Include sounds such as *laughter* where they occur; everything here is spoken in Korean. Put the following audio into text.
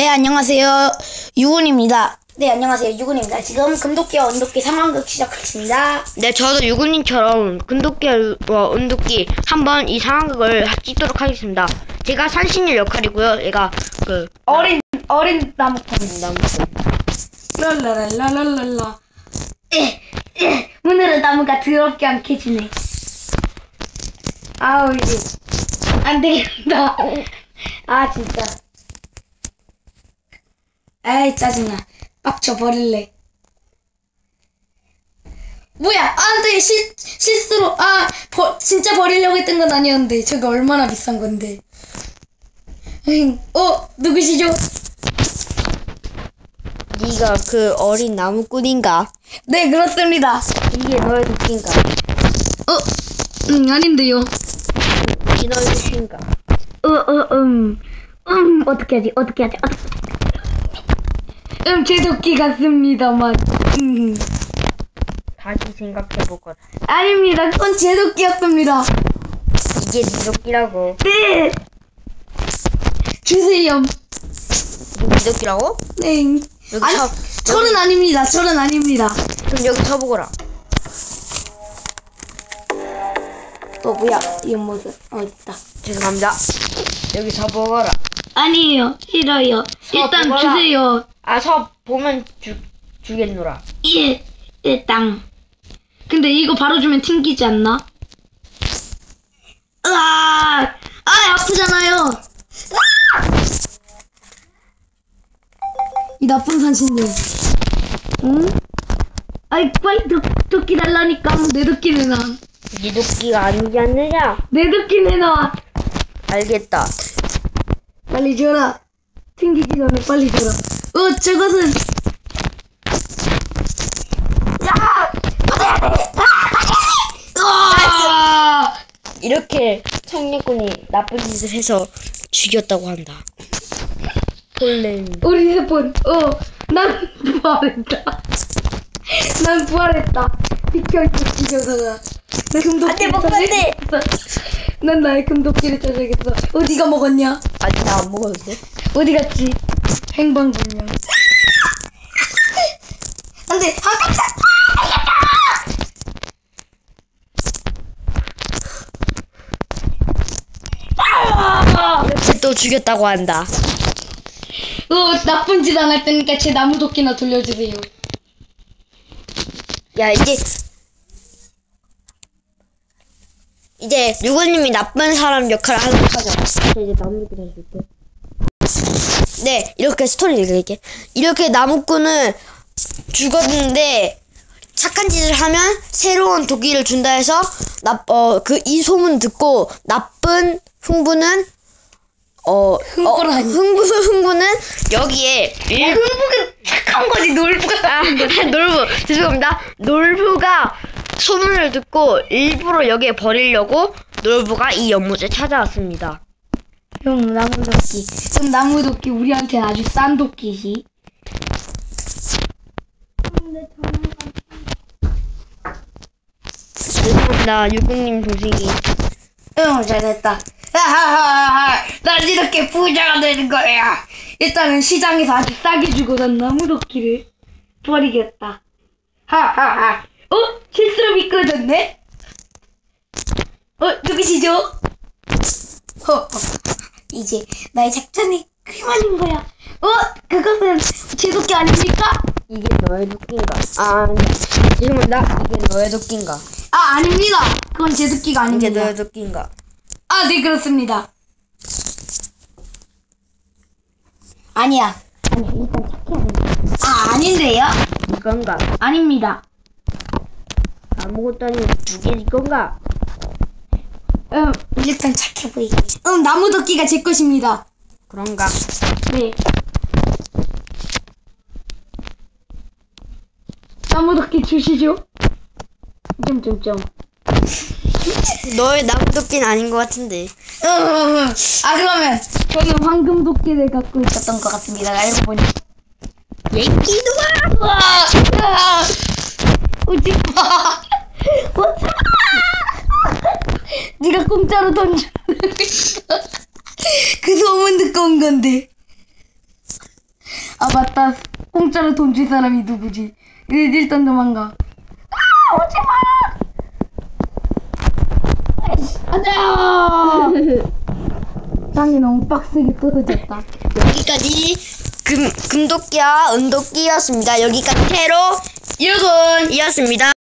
네, 안녕하세요. 유군입니다. 네, 안녕하세요. 유군입니다. 지금 금도끼와 은도끼 상황극 시작하겠습니다. 네, 저도 유구님처럼 금도끼와 은도끼 한번 이 상황극을 찍도록 하겠습니다. 제가 산신일 역할이고요. 얘가 그 어린, 어린 나무꾼. 나무 랄라랄라랄랄라. 에, 에, 오늘은 나무가 더럽게 안 캐지네. 아우, 이제. 안 되겠다. 아, 진짜. 에이, 짜증나. 빡쳐 버릴래. 뭐야, 안 돼. 실, 실수로. 아, 버, 진짜 버리려고 했던 건 아니었는데. 저게 얼마나 비싼 건데. 어, 누구시죠? 네가 그 어린 나무꾼인가? 네, 그렇습니다. 이게 너의 도끼인가? 어, 음, 아닌데요. 이게 너의 도끼인가? 어, 어, 음, 음, 어떻게 하지, 어떻게 하지, 어떻게 음, 제 도끼 같습니다만. 음, 다시 생각해보거라. 아닙니다. 그건 제 도끼였습니다. 이게 네 도끼라고. 네! 주세요. 이게 네 도끼라고? 네. 여기 아니, 쳐. 저는 아닙니다. 저는 아닙니다. 그럼 여기 쳐보거라. 어, 뭐야, 이 모습. 어, 있다. 죄송합니다. 여기 쳐보거라. 아니에요. 싫어요. 일단. 주세요. 아, 서 보면 주, 주겠노라. 예, 일단. 근데 이거 바로 주면 튕기지 않나? 으아! 아, 아프잖아요. 으아! 이 나쁜 산신들. 응? 아이, 빨리 도, 도끼 달라니까. 내 도끼 내놔. 네 도끼가 아니지 않느냐? 내 도끼 내놔. 알겠다. 빨리 줘라. 튕기기 전에 빨리 줘라. 어, 저것은. 야! 아! 이렇게 청리꾼이 나쁜 짓을 해서 죽였다고 한다. 본래 우리 스폰, 어, 난 부활했다. 난 부활했다. 비켜, 이 비켜서가. 나 금도끼를 안 돼, 먹으면 안 돼. 찾아야겠어. 난 나의 금도끼를 찾아야겠어. 어디가 먹었냐? 아직 나안 먹었는데. 어디 갔지? 행방불명. 안 돼! 아, 깜짝! 아! 이렇게 또 죽였다고 한다. 어, 나쁜 짓 안 할 테니까 제 나무 도끼나 돌려주세요. 야 이제 이제 유구님이 나쁜 사람 역할을 하도록 하자. 저 이제 나무꾼 해줄게. 네 이렇게 스토리 읽을게. 이렇게 나무꾼은 죽었는데 착한 짓을 하면 새로운 도끼를 준다 해서 나 어 그 이 소문 듣고 나쁜 흥부는 어 흥부라니. 어, 흥부 흥부는 여기에 일 흥부가 착한 거지, 놀부가. 아, *laughs* 놀부 죄송합니다. 놀부가 소문을 듣고 일부러 여기에 버리려고 놀부가 이 연못에 찾아왔습니다. 형, 나무 도끼. 그럼 나무 도끼 우리한테는 아주 싼 도끼지. 죄송합니다. 유국님 도식이 응, 잘했다. 하하하하, 난 이렇게 부자가 되는 거야. 일단은 시장에서 아주 싸게 주고 난 나무 도끼를 버리겠다. 하하하. 어? 실수로 미끄러졌네? 어, 누구시죠? 허, 이제 나의 작전이 그만인 거야. 어? 그것은 제 도끼 아닙니까? 이게 너의 도끼인가? 아 죄송합니다. 이게 너의 도끼인가? 아, 아닙니다. 그건 제 도끼가 이게 아닙니다. 너의 도끼인가? 아, 네, 그렇습니다. 아니야. 아니, 일단 착해야 돼. 아, 아닌데요? 이건가? 아닙니다. 아무것도 아닌 두개 이건가? 음, 일단 착해 보이게. 음, 나무 도끼가 제 것입니다. 그런가? 네. 나무 도끼 주시죠. 점점점. 너의 나무 도끼는 아닌 것 같은데. 음, 음, 음. 아, 그러면 저는 황금 도끼를 갖고 있었던 것 같습니다. 알고 보니. 얘기도 마. 아, 오지 마. 오지 마. 네가 공짜로 돈 주. 그 소문 듣고 온 건데. 아 맞다 공짜로 돈 줄 사람이 누구지 일- 일단 도망가 아 오지 마 안돼 *laughs* 땅이 너무 빡세게 떨어졌다 여기까지 금, 금도끼와 은도끼였습니다. 여기까지 테로 1군이었습니다.